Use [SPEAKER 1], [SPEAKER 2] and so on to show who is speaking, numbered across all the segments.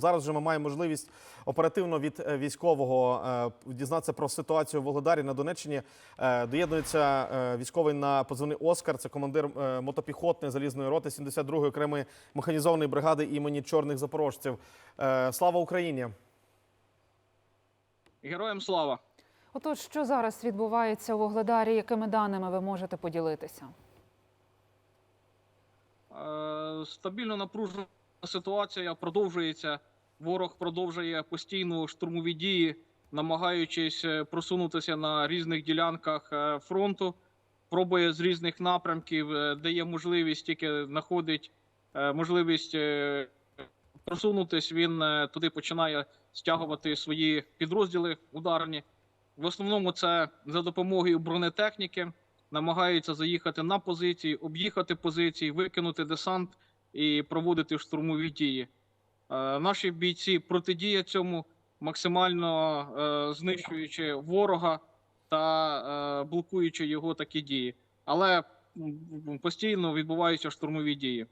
[SPEAKER 1] Зараз вже ми маємо можливість оперативно від е, військового е, дізнатися про ситуацію в Володарі на Донеччині. Е, Доєднується військовий на позивний Оскар. Це командир мотопіхотної залізної роти 72-ї окремої механізованої бригади імені чорних запорожців. Слава Україні!
[SPEAKER 2] Героям слава!
[SPEAKER 3] Отож, що зараз відбувається у Вугледарі? Якими даними ви можете поділитися?
[SPEAKER 2] Е, Стабільно напружена ситуація продовжується. Ворог продовжує постійно штурмові дії, намагаючись е, просунутися на різних ділянках е, фронту. Пробує з різних напрямків, е, де є можливість, тільки знаходить можливість просунутись. Він туди починає стягувати свої підрозділи ударні. В основному це за допомогою бронетехніки намагаються заїхати на позиції, об'їхати позиції, викинути десант і проводити штурмові дії. Е, Наші бійці протидіють цьому, максимально е, знищуючи ворога та е, блокуючи його такі дії. Але постійно відбуваються штурмові дії.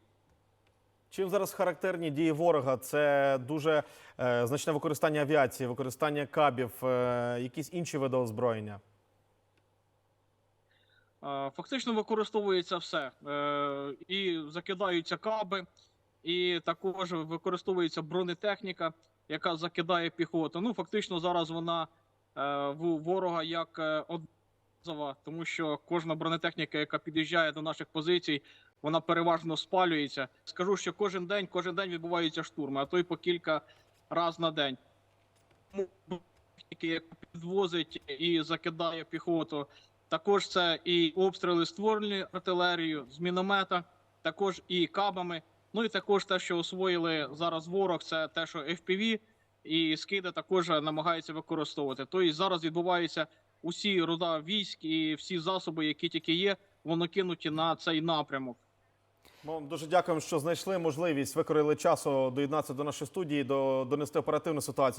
[SPEAKER 1] Чим зараз характерні дії ворога? Це дуже е, значне використання авіації, використання кабів, е, якісь інші види озброєння.
[SPEAKER 2] Фактично використовується все. Е, І закидаються каби, і також використовується бронетехніка, яка закидає піхоту. Ну, фактично, зараз вона е, в ворога як е, одразова, тому що кожна бронетехніка, яка під'їжджає до наших позицій, вона переважно спалюється. Скажу, що кожен день, кожен день відбуваються штурми, а то й по кілька разів на день. Яка підвозить і закидає піхоту. Також це і обстріли створеної артилерією з міномета, також і кабами. Ну і також те, що освоїли зараз ворог, це те, що FPV і скиди також намагаються використовувати. Тобто зараз відбуваються усі рода військ і всі засоби, які тільки є, воно кинуті на цей напрямок.
[SPEAKER 1] Ми дуже дякуємо, що знайшли можливість, викорили часу доєднатися до нашої студії, до, донести оперативну ситуацію.